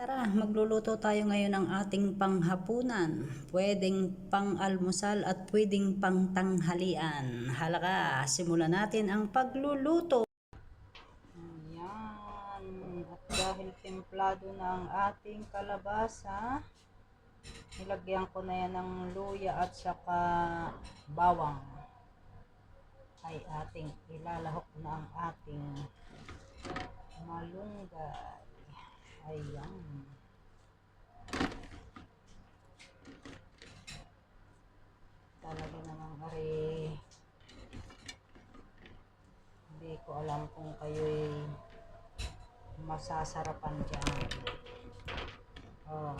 Tara, magluluto tayo ngayon ng ating panghapunan. Pwedeng pang-almusal at pwedeng pang-tanghalian. Halaka, simulan natin ang pagluluto. Ayan. At dahil templado na ang ating kalabasa, nilagyan ko na yan ng luya at saka bawang. Ay ating ilalahok na ang ating malunggay. Ayan. Ko alam kung kayo'y masasarapan dyan. Oh.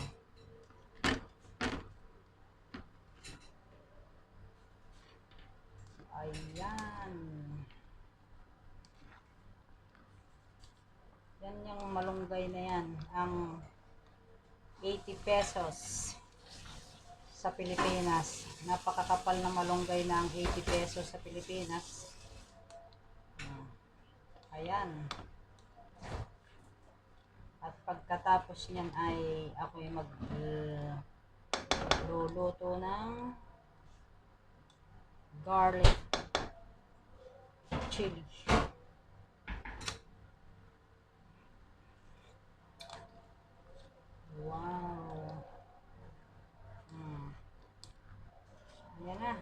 Ayan. Yan yung malunggay na yan. Ang 80 pesos sa Pilipinas. Napakakapal na malunggay na ang 80 pesos sa Pilipinas. Ayan. At pagkatapos niyan ay ako yung mag uh, luluto ng garlic chili. Wow. Hmm. Ayan na.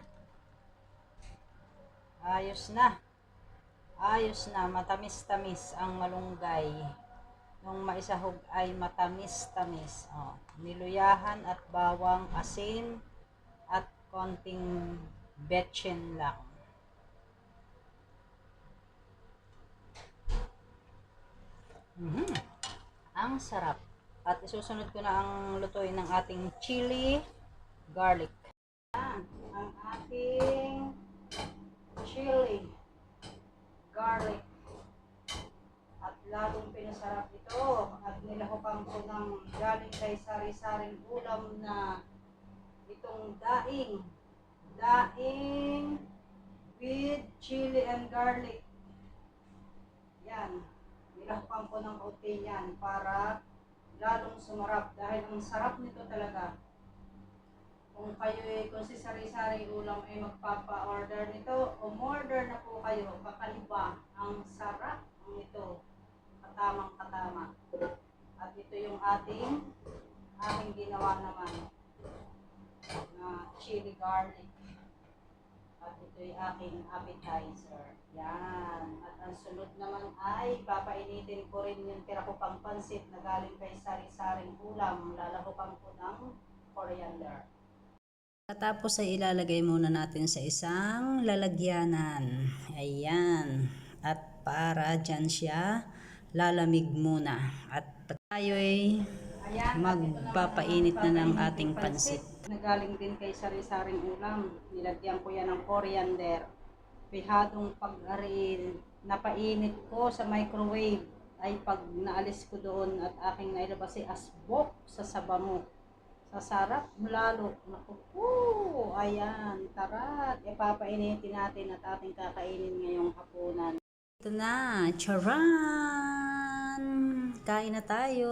Ayos na. Ayos na. Matamis-tamis ang malunggay. Nung maisahog ay matamis-tamis. Oh, niluyahan at bawang asin at konting betchin lang. Mhm. Ang sarap. At isusunod ko na ang lutuin ng ating chili garlic. Ang ating chili garlic. At lalong pinasarap ito. At nilahukan ko ng galing kay sari-saring ulam na itong daing. Daing with chili and garlic. Yan. Nilahukan ko ng kaunti yan para lalong sumarap dahil ang sarap nito talaga. Kung kayo eh, kung si sari-sari ulam ay magpapa-order nito, umorder na po kayo, kakaliba. Ang sarap nito. Katamang katama. At ito yung ating aming ginawa naman na chili garlic. At ito yung aking appetizer. Yan. At ang sunod naman ay papainitin ko rin yung tira pang pansit na galing kay sari-saring ulam. Lalahukan ko ng coriander. Tapos ay ilalagay muna natin sa isang lalagyanan. Ayan. At para dyan siya lalamig muna. At tayo ay magpapainit na ng ating pansit. Nagaling din kay sari-saring ulam. Nilagyan ko yan ng coriander. Pihadong pag-ari napainit ko sa microwave ay pag naalis ko doon at aking nailabas ay asbok sa sabamo. Sa sarap lalo. Naku po, ayan, tarat. Ipapainitin natin at ating kakainin ngayong hapunan. Ito na, charan! Kain na tayo.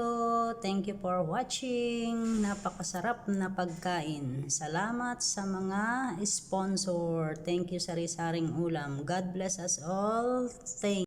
Thank you for watching. Napakasarap na pagkain. Salamat sa mga sponsor. Thank you sa Risaring Ulam. God bless us all. Thank